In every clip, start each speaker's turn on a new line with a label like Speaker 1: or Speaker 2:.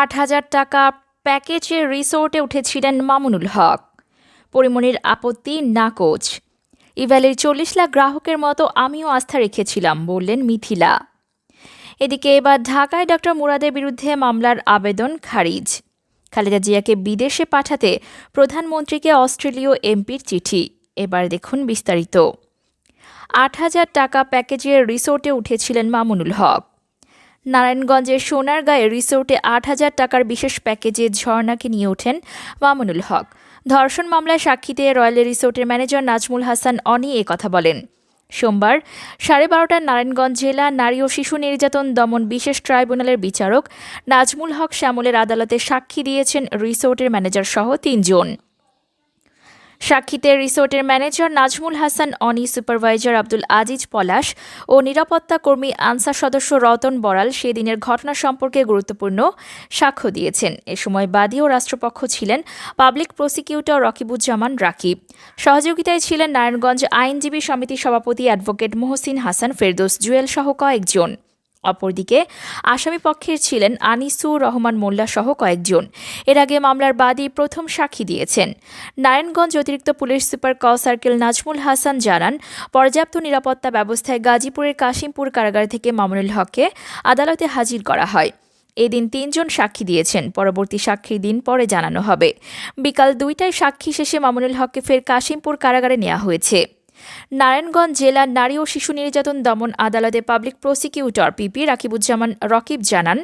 Speaker 1: আট হাজার টাকা প্যাকেজে রিসোর্টে উঠেছিলেন মামুনুল হক পরিমণির আপত্তি নাকচ ইভ্যালির চল্লিশ লাখ গ্রাহকের মতো আমিও আস্থা রেখেছিলাম বললেন মিথিলা এদিকে এবার ঢাকায় ডক্টর মুরাদের বিরুদ্ধে মামলার আবেদন খারিজ খালেদা জিয়াকে বিদেশে পাঠাতে প্রধানমন্ত্রীকে অস্ট্রেলীয় এমপির চিঠি এবার দেখুন বিস্তারিত আট হাজার টাকা প্যাকেজের রিসোর্টে উঠেছিলেন মামুনুল হক নারায়ণগঞ্জের সোনারগাঁয়ে রিসোর্টে আট হাজার টাকার বিশেষ প্যাকেজে ঝর্ণাকে নিয়ে ওঠেন মামুনুল হক ধর্ষণ মামলায় সাক্ষীতে রয়্যাল রিসোর্টের ম্যানেজার নাজমুল হাসান অনি এ কথা বলেন সোমবার সাড়ে বারোটায় নারায়ণগঞ্জ জেলা নারী ও শিশু নির্যাতন দমন বিশেষ ট্রাইব্যুনালের বিচারক নাজমুল হক শ্যামলের আদালতে সাক্ষী দিয়েছেন রিসোর্টের ম্যানেজার সহ তিনজন সাক্ষীতে রিসোর্টের ম্যানেজার নাজমুল হাসান অনি সুপারভাইজার আব্দুল আজিজ পলাশ ও নিরাপত্তা কর্মী আনসার সদস্য রতন বড়াল সেদিনের ঘটনা সম্পর্কে গুরুত্বপূর্ণ সাক্ষ্য দিয়েছেন এ সময় বাদী ও রাষ্ট্রপক্ষ ছিলেন পাবলিক প্রসিকিউটর রকিবুজ্জামান রাকিব সহযোগিতায় ছিলেন নারায়ণগঞ্জ আইনজীবী সমিতি সভাপতি অ্যাডভোকেট মোহসিন হাসান ফেরদোস জুয়েল সহ কয়েকজন অপরদিকে আসামি পক্ষের ছিলেন আনিসুর রহমান মোল্লা সহ কয়েকজন এর আগে মামলার বাদী প্রথম সাক্ষী দিয়েছেন নারায়ণগঞ্জ অতিরিক্ত পুলিশ সুপার ক সার্কেল নাজমুল হাসান জানান পর্যাপ্ত নিরাপত্তা ব্যবস্থায় গাজীপুরের কাশিমপুর কারাগার থেকে মামুনুল হককে আদালতে হাজির করা হয় এদিন তিনজন সাক্ষী দিয়েছেন পরবর্তী সাক্ষীর দিন পরে জানানো হবে বিকাল দুইটায় সাক্ষী শেষে মামুনুল হককে ফের কাশিমপুর কারাগারে নেওয়া হয়েছে নারায়ণগঞ্জ জেলা নারী ও শিশু নির্যাতন দমন আদালতে public prosecutor PP Rakibuzzaman Rakib জানান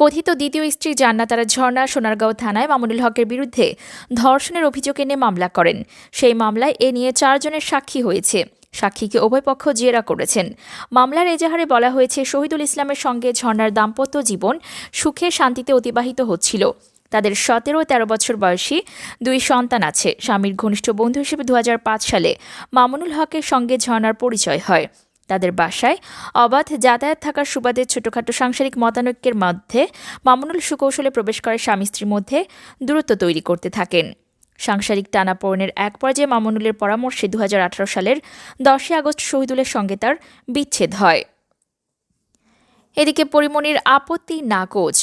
Speaker 1: কথিত দ্বিতীয় স্ত্রী জান্নাতারা ঝর্ণা সোনারগাঁও থানায় মামুনুল হকের বিরুদ্ধে ধর্ষণের অভিযোগ এনে মামলা করেন সেই মামলায় এ নিয়ে চারজনের সাক্ষী হয়েছে সাক্ষীকে উভয়পক্ষ জেরা করেছেন মামলার এজাহারে বলা হয়েছে শহীদুল ইসলামের সঙ্গে ঝর্ণার দাম্পত্য জীবন সুখে শান্তিতে অতিবাহিত হচ্ছিল তাদের সতেরো তেরো বছর বয়সী দুই সন্তান আছে স্বামীর ঘনিষ্ঠ বন্ধু হিসেবে দু সালে মামুনুল হকের সঙ্গে ঝর্নার পরিচয় হয় তাদের বাসায় অবাধ যাতায়াত থাকার সুবাদে ছোটখাটো সাংসারিক মতানৈক্যের মধ্যে মামুনুল সুকৌশলে প্রবেশ করে স্বামী স্ত্রীর মধ্যে দূরত্ব তৈরি করতে থাকেন সাংসারিক টানাপোড়েনের এক পর্যায়ে মামুনুলের পরামর্শে দু সালের দশই আগস্ট শহীদুলের সঙ্গে তার বিচ্ছেদ হয় এদিকে পরিমণির আপত্তি নাকচ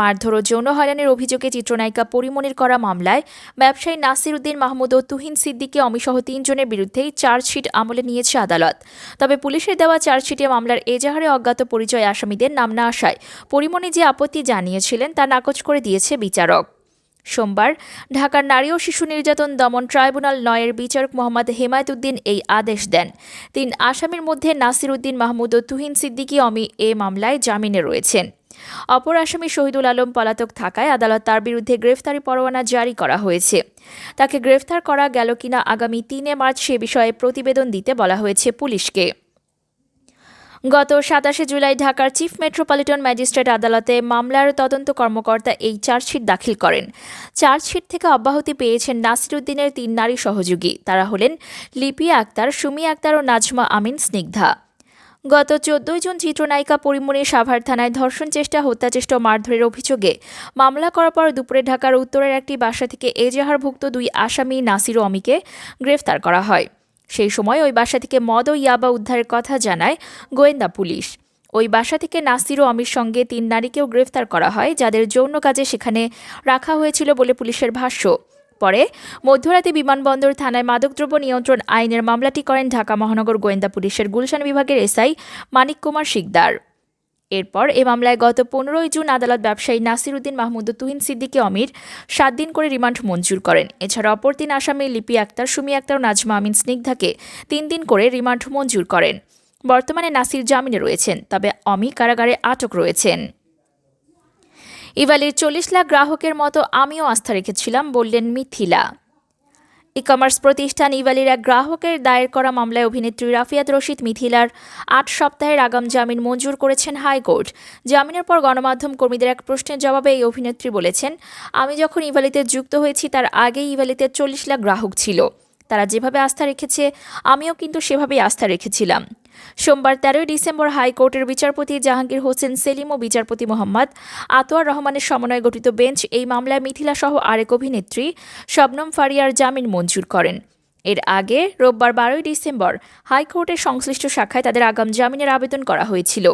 Speaker 1: মারধর ও যৌন হয়রানির অভিযোগে চিত্রনায়িকা পরিমনির করা মামলায় ব্যবসায়ী নাসির উদ্দিন মাহমুদ ও তুহিন সিদ্দিকে অমিসহ তিনজনের বিরুদ্ধেই চার্জশিট আমলে নিয়েছে আদালত তবে পুলিশের দেওয়া চার্জশিটে মামলার এজাহারে অজ্ঞাত পরিচয় আসামিদের নাম না আসায় পরিমণি যে আপত্তি জানিয়েছিলেন তা নাকচ করে দিয়েছে বিচারক সোমবার ঢাকার নারী ও শিশু নির্যাতন দমন ট্রাইব্যুনাল নয়ের বিচারক মোহাম্মদ হেমায়তুদ্দিন এই আদেশ দেন তিন আসামির মধ্যে নাসির উদ্দিন মাহমুদ ও তুহিন সিদ্দিকি অমি এ মামলায় জামিনে রয়েছেন অপর আসামি শহীদুল আলম পলাতক থাকায় আদালত তার বিরুদ্ধে গ্রেফতারি পরোয়ানা জারি করা হয়েছে তাকে গ্রেফতার করা গেল কিনা আগামী তিনে মার্চ সে বিষয়ে প্রতিবেদন দিতে বলা হয়েছে পুলিশকে গত সাতাশে জুলাই ঢাকার চিফ মেট্রোপলিটন ম্যাজিস্ট্রেট আদালতে মামলার তদন্ত কর্মকর্তা এই চার্জশিট দাখিল করেন চার্জশিট থেকে অব্যাহতি পেয়েছেন নাসিরুদ্দিনের তিন নারী সহযোগী তারা হলেন লিপি আক্তার সুমি আক্তার ও নাজমা আমিন স্নিগ্ধা গত চোদ্দই জুন চিত্রনায়িকা পরিমণি সাভার থানায় ধর্ষণ চেষ্টা হত্যাচেষ্টা মারধরের অভিযোগে মামলা করার পর দুপুরে ঢাকার উত্তরের একটি বাসা থেকে এজাহারভুক্ত দুই আসামি নাসির অমিকে গ্রেফতার করা হয় সেই সময় ওই বাসা থেকে মদ ও ইয়াবা উদ্ধারের কথা জানায় গোয়েন্দা পুলিশ ওই বাসা থেকে নাসির ও আমির সঙ্গে তিন নারীকেও গ্রেফতার করা হয় যাদের যৌন কাজে সেখানে রাখা হয়েছিল বলে পুলিশের ভাষ্য পরে মধ্যরাতে বিমানবন্দর থানায় মাদকদ্রব্য নিয়ন্ত্রণ আইনের মামলাটি করেন ঢাকা মহানগর গোয়েন্দা পুলিশের গুলশান বিভাগের এসআই মানিক কুমার শিকদার এরপর এ মামলায় গত পনেরোই জুন আদালত ব্যবসায়ী নাসির উদ্দিন মাহমুদ তুহিন সিদ্দিকে অমির সাত দিন করে রিমান্ড মঞ্জুর করেন এছাড়া অপর তিন আসামি লিপি আক্তার সুমি আক্তার ও নাজমা আমিন স্নিগ্ধাকে তিন দিন করে রিমান্ড মঞ্জুর করেন বর্তমানে নাসির জামিনে রয়েছেন তবে অমি কারাগারে আটক রয়েছেন ইভালির চল্লিশ লাখ গ্রাহকের মতো আমিও আস্থা রেখেছিলাম বললেন মিথিলা ই কমার্স প্রতিষ্ঠান ইভালির এক গ্রাহকের দায়ের করা মামলায় অভিনেত্রী রাফিয়াত রশিদ মিথিলার আট সপ্তাহের আগাম জামিন মঞ্জুর করেছেন হাইকোর্ট জামিনের পর গণমাধ্যম কর্মীদের এক প্রশ্নের জবাবে এই অভিনেত্রী বলেছেন আমি যখন ইভালিতে যুক্ত হয়েছি তার আগে ইভালিতে চল্লিশ লাখ গ্রাহক ছিল তারা যেভাবে আস্থা রেখেছে আমিও কিন্তু সেভাবেই আস্থা রেখেছিলাম সোমবার তেরোই ডিসেম্বর হাইকোর্টের বিচারপতি জাহাঙ্গীর হোসেন সেলিম ও বিচারপতি মোহাম্মদ আতোয়ার রহমানের সমন্বয়ে গঠিত বেঞ্চ এই মামলায় মিথিলা সহ আরেক অভিনেত্রী শবনম ফারিয়ার জামিন মঞ্জুর করেন এর আগে রোববার বারোই ডিসেম্বর হাইকোর্টের সংশ্লিষ্ট শাখায় তাদের আগাম জামিনের আবেদন করা হয়েছিল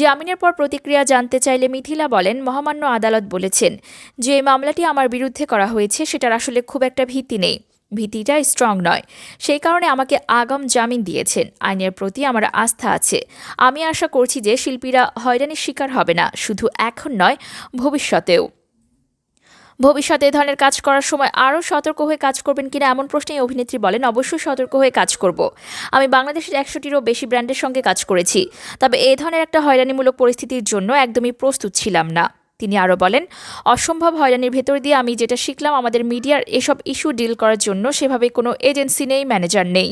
Speaker 1: জামিনের পর প্রতিক্রিয়া জানতে চাইলে মিথিলা বলেন মহামান্য আদালত বলেছেন যে এই মামলাটি আমার বিরুদ্ধে করা হয়েছে সেটার আসলে খুব একটা ভিত্তি নেই ভীতিটা স্ট্রং নয় সেই কারণে আমাকে আগাম জামিন দিয়েছেন আইনের প্রতি আমার আস্থা আছে আমি আশা করছি যে শিল্পীরা হয়রানির শিকার হবে না শুধু এখন নয় ভবিষ্যতেও ভবিষ্যতে এ ধরনের কাজ করার সময় আরও সতর্ক হয়ে কাজ করবেন কিনা এমন প্রশ্নে অভিনেত্রী বলেন অবশ্যই সতর্ক হয়ে কাজ করব আমি বাংলাদেশের একশোটিরও বেশি ব্র্যান্ডের সঙ্গে কাজ করেছি তবে এ ধরনের একটা হয়রানিমূলক পরিস্থিতির জন্য একদমই প্রস্তুত ছিলাম না তিনি আরও বলেন অসম্ভব হয়রানির ভেতর দিয়ে আমি যেটা শিখলাম আমাদের মিডিয়ার এসব ইস্যু ডিল করার জন্য সেভাবে কোনো এজেন্সি নেই ম্যানেজার নেই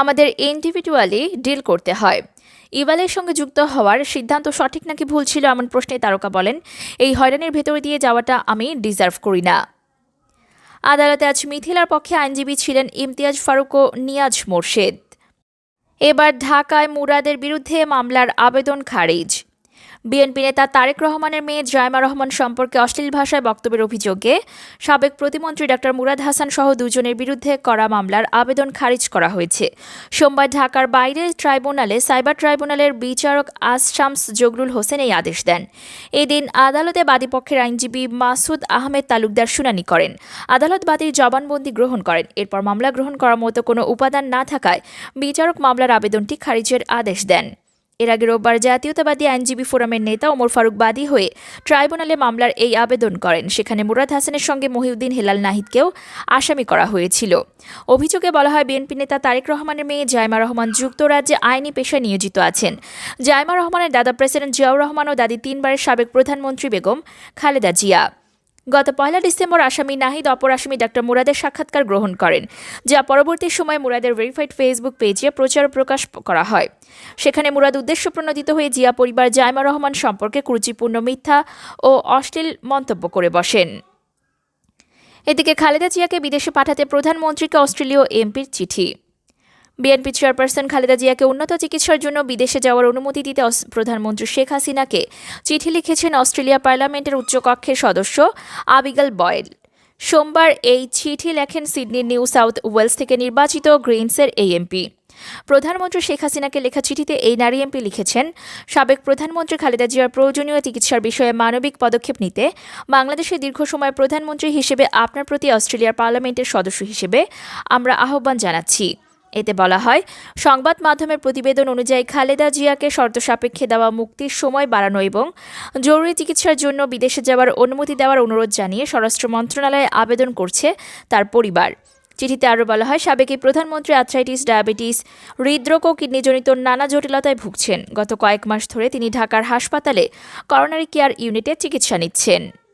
Speaker 1: আমাদের ইন্ডিভিজুয়ালি ডিল করতে হয় ইবালের সঙ্গে যুক্ত হওয়ার সিদ্ধান্ত সঠিক নাকি ভুল ছিল এমন প্রশ্নে তারকা বলেন এই হয়রানির ভেতর দিয়ে যাওয়াটা আমি ডিজার্ভ করি না আদালতে আজ মিথিলার পক্ষে আইনজীবী ছিলেন ইমতিয়াজ ফারুক ও নিয়াজ মোর্শেদ এবার ঢাকায় মুরাদের বিরুদ্ধে মামলার আবেদন খারিজ বিএনপি নেতা তারেক রহমানের মেয়ে জায়মা রহমান সম্পর্কে অশ্লীল ভাষায় বক্তব্যের অভিযোগে সাবেক প্রতিমন্ত্রী ডক্টর মুরাদ হাসান সহ দুজনের বিরুদ্ধে করা মামলার আবেদন খারিজ করা হয়েছে সোমবার ঢাকার বাইরে ট্রাইব্যুনালে সাইবার ট্রাইব্যুনালের বিচারক আজ শামস জগরুল হোসেন এই আদেশ দেন এদিন আদালতে বাদীপক্ষের আইনজীবী মাসুদ আহমেদ তালুকদার শুনানি করেন আদালত বাদীর জবানবন্দি গ্রহণ করেন এরপর মামলা গ্রহণ করার মতো কোনো উপাদান না থাকায় বিচারক মামলার আবেদনটি খারিজের আদেশ দেন এর আগে রোববার জাতীয়তাবাদী আইনজীবী ফোরামের নেতা ওমর ফারুক বাদী হয়ে ট্রাইব্যুনালে মামলার এই আবেদন করেন সেখানে মুরাদ হাসানের সঙ্গে মহিউদ্দিন হেলাল নাহিদকেও আসামি করা হয়েছিল অভিযোগে বলা হয় বিএনপি নেতা তারেক রহমানের মেয়ে জায়মা রহমান যুক্তরাজ্যে আইনি পেশায় নিয়োজিত আছেন জায়মা রহমানের দাদা প্রেসিডেন্ট জিয়াউর রহমান ও দাদি তিনবারের সাবেক প্রধানমন্ত্রী বেগম খালেদা জিয়া গত পয়লা ডিসেম্বর আসামি নাহিদ অপর আসামি ডাক্তার মুরাদের সাক্ষাৎকার গ্রহণ করেন যা পরবর্তী সময়ে মুরাদের ভেরিফাইড ফেসবুক পেজে প্রচার প্রকাশ করা হয় সেখানে মুরাদ উদ্দেশ্য প্রণোদিত হয়ে জিয়া পরিবার জায়মা রহমান সম্পর্কে কুরুচিপূর্ণ মিথ্যা ও অশ্লীল মন্তব্য করে বসেন এদিকে খালেদা জিয়াকে বিদেশে পাঠাতে প্রধানমন্ত্রীকে অস্ট্রেলীয় এমপির চিঠি বিএনপি চেয়ারপারসন খালেদা জিয়াকে উন্নত চিকিৎসার জন্য বিদেশে যাওয়ার অনুমতি দিতে প্রধানমন্ত্রী শেখ হাসিনাকে চিঠি লিখেছেন অস্ট্রেলিয়া পার্লামেন্টের উচ্চকক্ষের সদস্য আবিগাল বয়েল সোমবার এই চিঠি লেখেন সিডনির নিউ সাউথ ওয়েলস থেকে নির্বাচিত গ্রিনসের এই এমপি প্রধানমন্ত্রী শেখ হাসিনাকে লেখা চিঠিতে এই নারী এমপি লিখেছেন সাবেক প্রধানমন্ত্রী খালেদা জিয়ার প্রয়োজনীয় চিকিৎসার বিষয়ে মানবিক পদক্ষেপ নিতে বাংলাদেশের দীর্ঘ সময় প্রধানমন্ত্রী হিসেবে আপনার প্রতি অস্ট্রেলিয়ার পার্লামেন্টের সদস্য হিসেবে আমরা আহ্বান জানাচ্ছি এতে বলা হয় সংবাদ মাধ্যমের প্রতিবেদন অনুযায়ী খালেদা জিয়াকে শর্ত সাপেক্ষে দেওয়া মুক্তির সময় বাড়ানো এবং জরুরি চিকিৎসার জন্য বিদেশে যাওয়ার অনুমতি দেওয়ার অনুরোধ জানিয়ে স্বরাষ্ট্র মন্ত্রণালয়ে আবেদন করছে তার পরিবার চিঠিতে আরও বলা হয় সাবেক প্রধানমন্ত্রী আথ্রাইটিস ডায়াবেটিস হৃদরোগ ও কিডনিজনিত নানা জটিলতায় ভুগছেন গত কয়েক মাস ধরে তিনি ঢাকার হাসপাতালে করোনারি কেয়ার ইউনিটে চিকিৎসা নিচ্ছেন